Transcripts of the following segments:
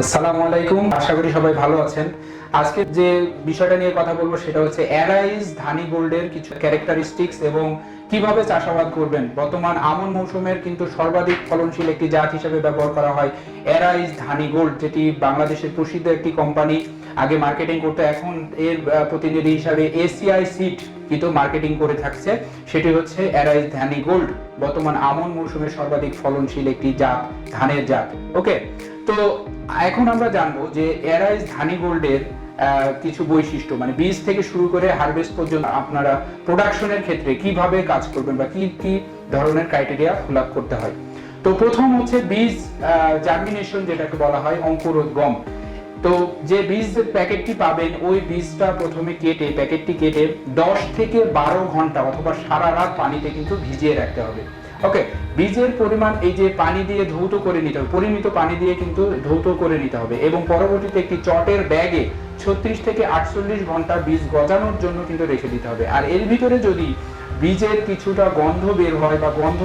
আসসালামু আলাইকুম। আশা করি সবাই ভালো আছেন। আজকে যে বিষয়টা নিয়ে কথা বলব সেটা হচ্ছে অ্যারাইজ ধানি গোল্ডের কিছু ক্যারেক্টারিস্টিক্স এবং কীভাবে চাষাবাদ করবেন। বর্তমান আমন মৌসুমের কিন্তু সর্বাধিক ফলনশীল একটি জাত হিসেবে ব্যবহার করা হয় অ্যারাইজ ধানি গোল্ড যেটি বাংলাদেশের প্রসিদ্ধ একটি কোম্পানি আগে মার্কেটিং করতে, এখন এর প্রতিনিধি হিসাবে এসিআই সিট কিন্তু মার্কেটিং করে থাকছে। সেটি হচ্ছে অ্যারাইজ ধানি গোল্ড বর্তমান আমন মৌসুমের সর্বাধিক ফলনশীল একটি জাত, ধানের জাত। ওকে তো এখন আমরা জানব যে এরাইজ ধানি গোল্ডের কিছু বৈশিষ্ট্য মানে বীজ থেকে শুরু করে হারভেস্ট পর্যন্ত আপনারা প্রোডাকশনের ক্ষেত্রে কীভাবে কাজ করবেন বা কি কি ধরনের ক্রাইটেরিয়া ফিল করতে হয়। তো প্রথম হচ্ছে বীজ জার্মিনেশন যেটাকে বলা হয় অঙ্কুরোদ্গম। তো যে বীজ প্যাকেটটি পাবেন, ওই বীজটা প্রথমে কেটে, প্যাকেটটি কেটে দশ থেকে বারো ঘণ্টা অথবা সারা রাত পানিতে কিন্তু ভিজিয়ে রাখতে হবে। ওকে বীজের পরিমাণ এই যে পানি দিয়ে ধৌত করে নিতে হবে, পরিমিত পানি দিয়ে কিন্তু ধৌত করে নিতে হবে এবং পরবর্তীতে একটি চটের ব্যাগে ছত্রিশ থেকে আটচল্লিশ ঘণ্টা বীজ গজানোর জন্য কিন্তু রেখে দিতে হবে। আর এর ভিতরে যদি বীজের কিছুটা গন্ধ বের হয় বা গন্ধ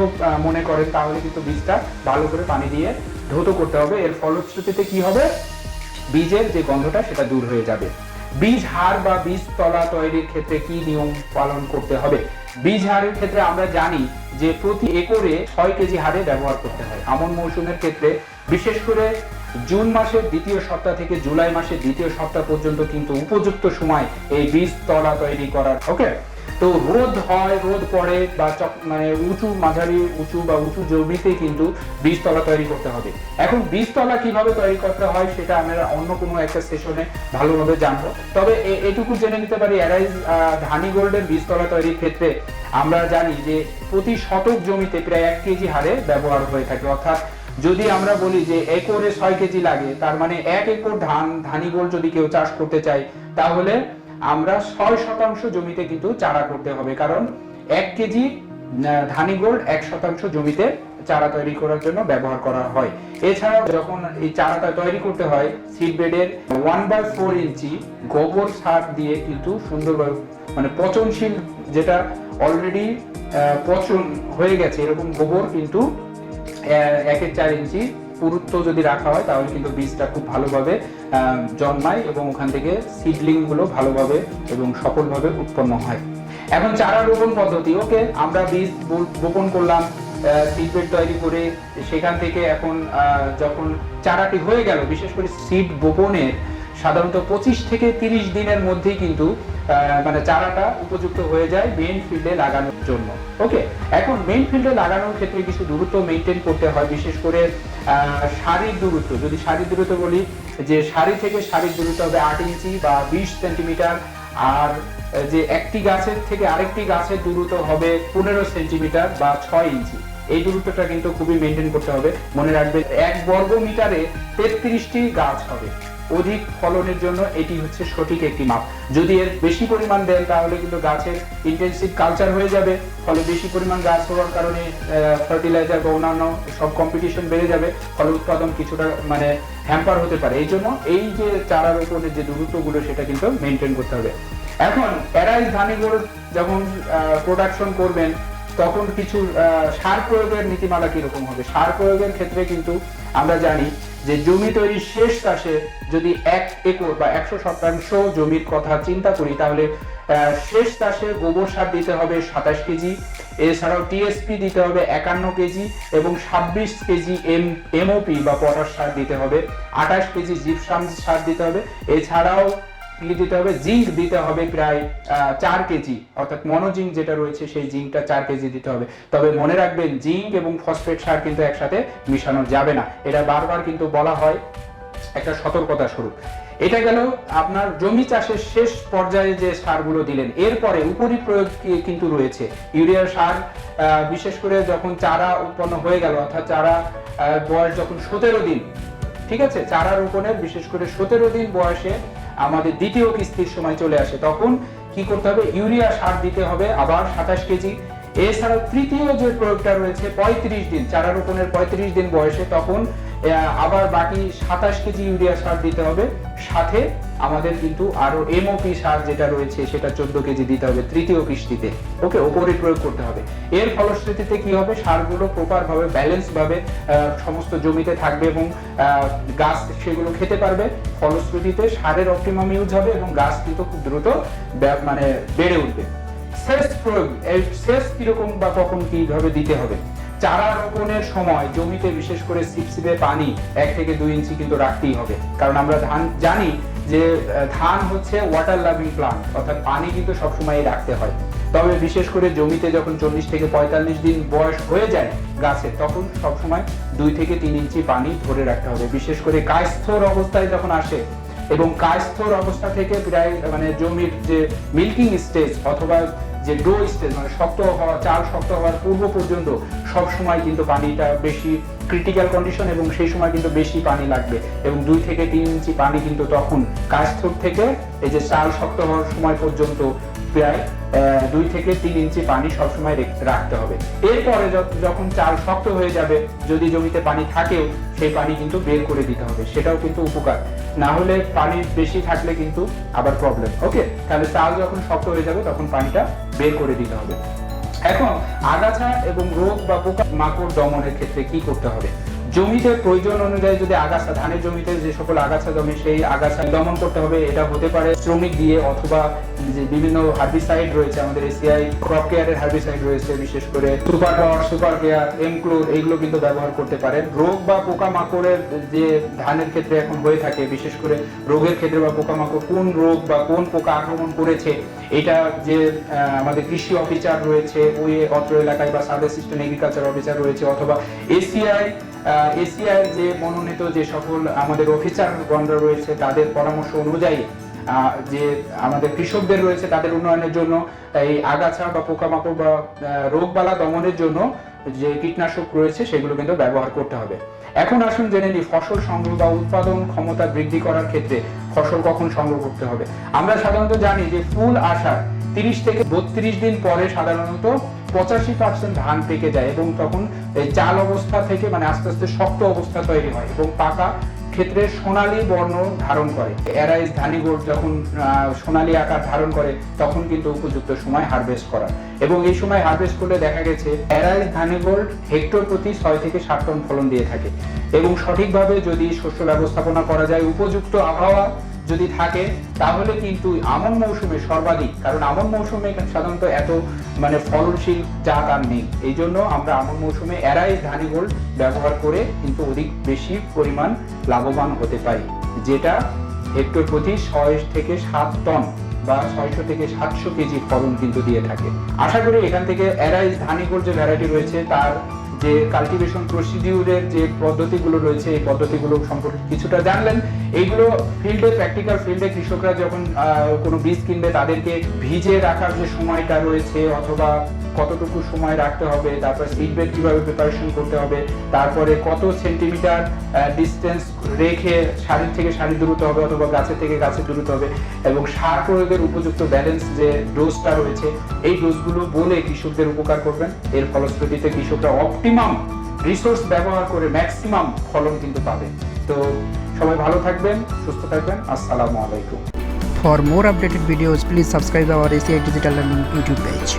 মনে করেন, তাহলে কিন্তু বীজটা ভালো করে পানি দিয়ে ধৌত করতে হবে। এর ফলশ্রুতিতে কি হবে? বীজের যে গন্ধটা সেটা দূর হয়ে যাবে। বীজ হার বা বীজ তলা তৈরির ক্ষেত্রে কি নিয়ম পালন করতে হবে? বীজ হারের ক্ষেত্রে আমরা জানি যে প্রতি একরে ছয় কেজি হারে ব্যবহার করতে হয়। আমন মৌসুমের ক্ষেত্রে বিশেষ করে জুন মাসের দ্বিতীয় সপ্তাহ থেকে জুলাই মাসের দ্বিতীয় সপ্তাহ পর্যন্ত কিন্তু উপযুক্ত সময় এই বীজ তলা তৈরি করার ওকে তো রোদ হয়, রোদ পড়ে বা মানে উঁচু মাঝারি, উঁচু বা উঁচু জমিতে কিন্তু বীজতলা তৈরি করতে হবে। এখন বীজতলা কীভাবে তৈরি করতে হয় সেটা আমরা অন্য কোনো একটা সেশনে ভালোভাবে জানব। তবে এটুকু জেনে নিতে পারি অ্যারাইজ ধানি গোল্ডের বীজতলা তৈরির ক্ষেত্রে আমরা জানি যে প্রতি শতক জমিতে প্রায় এক কেজি হারে ব্যবহার হয়ে থাকে। অর্থাৎ যদি আমরা বলি যে একরে ছয় কেজি লাগে, তার মানে এক একর ধান ধানি গোল্ড যদি কেউ চাষ করতে চায়, তাহলে আমরা ছয় শতাংশ জমিতে কিন্তু চারা করতে হবে। কারণ এক কেজি ধানি গোল্ড এক শতাংশ জমিতে চারা তৈরি করার জন্য ব্যবহার করা হয়। এছাড়াও যখন এই চারাটা তৈরি করতে হয় সিড বেডের ওয়ান বাই ফোর ইঞ্চি গোবর সার দিয়ে কিন্তু সুন্দরভাবে মানে পচনশীল যেটা অলরেডি পচন হয়ে গেছে, এরকম গোবর কিন্তু একের চার ইঞ্চি পুরুত্ব যদি রাখা হয়, তাহলে কিন্তু বীজটা খুব ভালোভাবে জন্মায় এবং ওখান থেকে সিডলিংগুলো ভালোভাবে এবং সফলভাবে উৎপন্ন হয়। এখন চারা রোপণ পদ্ধতি। ওকে, আমরা বীজ বপন করলাম সিডবেড তৈরি করে সেখান থেকে এখন যখন চারাটি হয়ে গেল, বিশেষ করে সিড বপনের সাধারণত পঁচিশ থেকে তিরিশ দিনের মধ্যেই কিন্তু মানে চারাটা উপযুক্ত হয়ে যায় মেইন ফিল্ডে লাগানোর জন্য। ওকে এখন মেইন ফিল্ডে লাগানোর ক্ষেত্রে কিছু দূরত্ব মেনটেন করতে হয়, বিশেষ করে সারির দূরত্ব। যদি সারির দূরত্ব বলি, যে সারি থেকে সারির দূরত্ব হবে আট ইঞ্চি বা বিশ সেন্টিমিটার, আর যে একটি গাছের থেকে আরেকটি গাছের দূরত্ব হবে পনেরো সেন্টিমিটার বা ছয় ইঞ্চি। এই দূরত্বটা কিন্তু খুবই মেনটেন করতে হবে। মনে রাখবেন, এক বর্গ মিটারে তেত্রিশটি গাছ হবে। অধিক ফলনের জন্য এটি হচ্ছে সঠিক একটি মাপ। যদি এর বেশি পরিমাণ দেন, তাহলে কিন্তু গাছের ইন্টেন্সিভ কালচার হয়ে যাবে। ফলে বেশি পরিমাণ গাছ হওয়ার কারণে ফার্টিলাইজার বা অন্যান্য সব কম্পিটিশন বেড়ে যাবে। ফলে উৎপাদন কিছুটা মানে হ্যাম্পার হতে পারে। এই জন্য এই যে চারা রোপণের যে দূরত্বগুলো, সেটা কিন্তু মেনটেন করতে হবে। এখন অ্যারাইজ ধানিগুলো যখন প্রোডাকশন করবেন তখন কিছু সার প্রয়োগের নীতিমালা কীরকম হবে? সার প্রয়োগের ক্ষেত্রে কিন্তু আমরা জানি যে জমি তৈরির শেষ চাষে যদি এক একর বা একশো শতাংশ জমির কথা চিন্তা করি, তাহলে শেষ চাষে গোবর সার দিতে হবে সাতাশ কেজি, এছাড়াও টিএসপি দিতে হবে একান্ন কেজি এবং ছাব্বিশ কেজি এম এমওপি বা পটাশ সার দিতে হবে, আঠাশ কেজি জিপসাম সার দিতে হবে। এছাড়াও কি দিতে হবে জিঙ্ক দিতে হবে প্রায় চার কেজি, অর্থাৎ মনোজিঙ্ক যেটা রয়েছে সেই জিঙ্কটা চার কেজি দিতে হবে। তবে মনে রাখবেন জিঙ্ক এবং ফসফেট সার কিন্তু একসাথে মিশানো যাবে না। এটা বারবার কিন্তু বলা হয় একটা সতর্কতা স্বরূপ। এটা গেল আপনার জমি চাষের শেষ পর্যায়ে যে সারগুলো দিলেন। এরপরে উপরি প্রয়োগ কিন্তু রয়েছে। ইউরিয়া সার বিশেষ করে যখন চারা উৎপন্ন হয়ে গেল, অর্থাৎ চারা বয়স যখন সতেরো দিন, ঠিক আছে? চারা রোপণের বিশেষ করে সতেরো দিন বয়সে আমাদের দ্বিতীয় কিস্তির সময় চলে আসে। তখন কি করতে হবে? ইউরিয়া সার দিতে হবে আবার সাতাশ কেজি। এছাড়াও তৃতীয় যে প্রয়োগটা রয়েছে, পঁয়ত্রিশ দিন, চারা রোপণের পঁয়ত্রিশ দিন বয়সে তখন আবার বাকি সাতাশ কেজি ইউরিয়া সার দিতে হবে। সাথে আমাদের কিন্তু আরও এমওপি সার যেটা রয়েছে, সেটা চোদ্দ কেজি দিতে হবে তৃতীয় কিস্তিতে। ওকে, ওপরে প্রয়োগ করতে হবে। এর ফলশ্রুতিতে কি হবে? সারগুলো প্রপার ভাবে ব্যালেন্স ভাবে সমস্ত জমিতে থাকবে এবং গাছ সেগুলো খেতে পারবে। ফলশ্রুতিতে সারের অপটিমাম ইউজ হবে এবং গাছ কিন্তু খুব দ্রুত মানে বেড়ে উঠবে। সেচ প্রয়োগ সেচ কীরকম বা কখন কীভাবে দিতে হবে? চারা রোপণের সময় জমিতে বিশেষ করে সিপসিপে পানি এক থেকে দুই ইঞ্চি কিন্তু রাখতেই হবে। কারণ আমরা ধান জানি যে ধান হচ্ছে ওয়াটার লাভিং প্লান্ট অর্থাৎ পানি কিন্তু সবসময় রাখতে হয়। তবে বিশেষ করে জমিতে যখন চল্লিশ থেকে পঁয়তাল্লিশ দিন বয়স হয়ে যায় গাছের তখন সবসময় দুই থেকে তিন ইঞ্চি পানি ধরে রাখতে হবে। বিশেষ করে কায়স্থর অবস্থায় যখন আসে এবং কায়স্থর অবস্থা থেকে প্রায় মানে জমির যে মিল্কিং স্টেজ অথবা যে ডো স্টেজ মানে শক্ত হওয়া চাল শক্ত হওয়ার পূর্ব পর্যন্ত সব সময় কিন্তু পানিটা বেশি ক্রিটিক্যাল কন্ডিশন এবং সেই সময় কিন্তু বেশি পানি লাগবে। এবং দুই থেকে তিন ইঞ্চি পানি কিন্তু তখন কায়স্থর থেকে এই যে চাল শক্ত হওয়ার সময় পর্যন্ত প্রায় দুই থেকে তিন ইঞ্চি পানি সবসময় রাখতে হবে। এরপরে যখন চাল শক্ত হয়ে যাবে, যদি জমিতে পানি থাকেও, সেই পানি কিন্তু বের করে দিতে হবে। সেটাও কিন্তু উপকার। না হলে পানি বেশি থাকলে কিন্তু আবার প্রবলেম ওকে তাহলে চাল যখন শক্ত হয়ে যাবে, তখন পানিটা বের করে দিতে হবে। এখন আগাছা এবং রোগ বা পোকা মাকড় দমনের ক্ষেত্রে কি করতে হবে? জমিতে প্রয়োজন অনুযায়ী যদি আগাছা, ধানের জমিতে যে সকল আগাছা জমে, সেই আগাছা দমন করতে হবে। এটা হতে পারে শ্রমিক দিয়ে অথবা যে বিভিন্ন হার্বিসাইড রয়েছে, আমাদের এসিআই ক্রপ কেয়ারের হার্বিসাইড রয়েছে, বিশেষ করে সুপার পাওয়ার সুপার কেয়ার এমক্লোর এইগুলো কিন্তু ব্যবহার করতে পারেন। রোগ বা পোকামাকড়ের যে ধানের ক্ষেত্রে এখন হয়ে থাকে, বিশেষ করে রোগের ক্ষেত্রে বা পোকামাকড়, কোন রোগ বা কোন পোকা আক্রমণ করেছে, এটা যে আমাদের কৃষি অফিসার রয়েছে, ওই অত্র এলাকায় বা সাব অ্যাসিস্ট্যান্ট এগ্রিকালচার অফিসার রয়েছে, অথবা এসিআই এসিআই যে মনোনীত যে সকল আমাদের অফিসার গণরা রয়েছে, তাদের পরামর্শ অনুযায়ী যে আমাদের কৃষকদের রয়েছে, তাদের উন্নয়নের জন্য এই আগাছা বা পোকামাকড় বা রোগবালা দমনের জন্য যে কীটনাশক রয়েছে, সেগুলো কিন্তু ব্যবহার করতে হবে। এখন আসুন জেনে নিই, ফসল সংগ্রহ বা উৎপাদন ক্ষমতা বৃদ্ধি করার ক্ষেত্রে ফসল কখন সংগ্রহ করতে হবে? আমরা সাধারণত জানি যে ফুল আসার তিরিশ থেকে বত্রিশ দিন পরে সাধারণত পঁচাশি পার্সেন্ট ধান পেকে যায় এবং তখন এই চাল অবস্থা থেকে মানে আস্তে আস্তে শক্ত অবস্থা তৈরি হয় এবং পাকা ক্ষেত্রে সোনালী বর্ণ ধারণ করে। এরাইস ধানিগোল্ড যখন আহ, সোনালী আকার ধারণ করে তখন কিন্তু উপযুক্ত সময় হারভেস্ট করা। এবং এই সময় হারভেস্ট করলে দেখা গেছে এরাইস ধানিগোল্ড হেক্টর প্রতি ছয় থেকে সাত টন ফলন দিয়ে থাকে। এবং সঠিকভাবে যদি শস্য ব্যবস্থাপনা করা যায় উপযুক্ত আবহাওয়া যদি থাকে, তাহলে কিন্তু আমন মৌসুমে সর্বাধিক, কারণ আমন মৌসুমে সাধারণত এত মানে ফলনশীল জাত আর নেই। এই জন্য আমরা আমন মৌসুমে এরাই ধানি গোল্ড ব্যবহার করে কিন্তু অধিক বেশি পরিমাণ লাভবান হতে পারি, যেটা হেক্টর প্রতি ছয় থেকে সাত টন বা ছয়শো থেকে সাতশো কেজি ফলন কিন্তু দিয়ে থাকে। আশা করি এখান থেকে এরাইস ধানিগোল যে ভ্যারাইটি রয়েছে, তার যে কাল্টিভেশন প্রসিডিউরের যে পদ্ধতিগুলো রয়েছে, এই পদ্ধতিগুলো সম্পর্কে কিছুটা জানলেন। এইগুলো ফিল্ডে প্র্যাকটিক্যাল ফিল্ডে কৃষকরা যখন কোনো বীজ কিনবে, তাদেরকে ভিজে রাখার যে সময়টা রয়েছে, অথবা কতটুকু সময় রাখতে হবে, তারপর সিডবেড কীভাবে প্রিপারেশন করতে হবে, তারপরে কত সেন্টিমিটার ডিস্টেন্স রেখে শাড়ির থেকে শাড়ি দূরত্ব হবে, অথবা গাছের থেকে গাছের দূরত্ব হবে, এবং সার প্রয়োগের উপযুক্ত ব্যালেন্স যে ডোজটা রয়েছে, এই ডোজগুলো বলে কৃষকদের উপকার করবেন। এর ফলশ্রুতিতে কৃষকরা অপটিমাম রিসোর্স ব্যবহার করে ম্যাক্সিমাম ফলন কিন্তু পাবেন তো সবাই ভালো থাকবেন, সুস্থ থাকবেন, আসসালামু আলাইকুম। For more updated videos please subscribe our ACI digital learning YouTube page